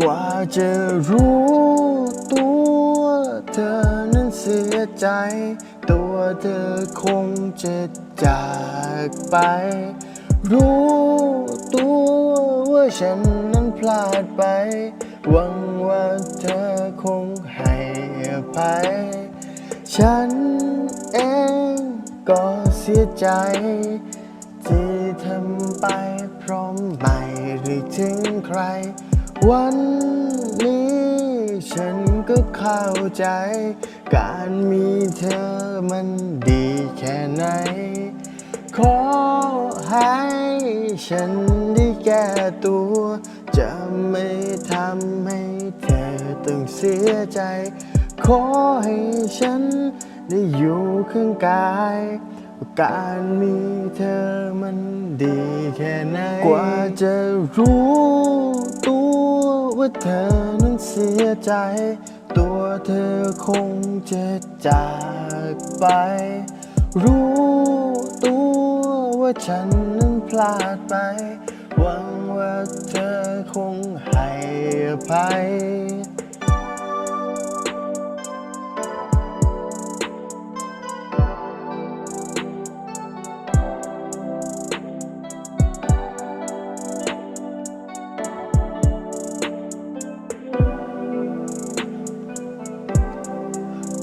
กว่าจะรู้ตัวเธอนั้นเสียใจ ตัวเธอคงจะจากไป รู้ตัวว่าฉันนั้นพลาดไป หวังว่าเธอคงให้อภัย ฉันเองก็เสียใจ ที่ทำไปเพราะไม่ได้ถึงใคร วันนี้ฉันก็เข้าใจ การมีเธอมันดีแค่ไหน ขอให้ฉันได้แก้ตัว จะไม่ทำให้เธอต้องเสียใจ ขอให้ฉันได้อยู่ข้างกายการมีเธอมันดีแค่ไหน กว่าจะรู้ ว่าเธอนั้นเสียใจ ตัวเธอคงจะจากไป รู้ตัวว่าฉันนั้นพลาดไป หวังว่าเธอคงให้อภัย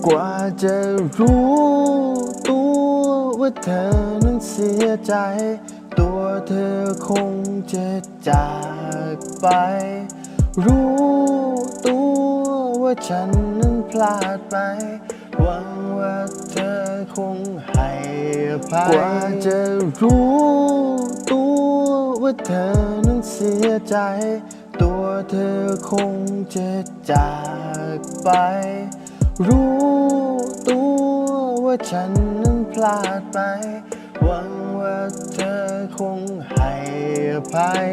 กว่าจะรู้ตัวว่าเธอนั้นเสียใจ ตัวเธอคงจะจากไป รู้ตัวว่าฉันนั้นพลาดไป หวังว่าเธอคงให้อภัยกว่าจะรู้ตัวว่าเธอนั้นเสียใจ ตัวเธอคงจะจากไป รู้ ตัวว่าฉันนั้นพลาดไป หวังว่าเธอคงให้อภัย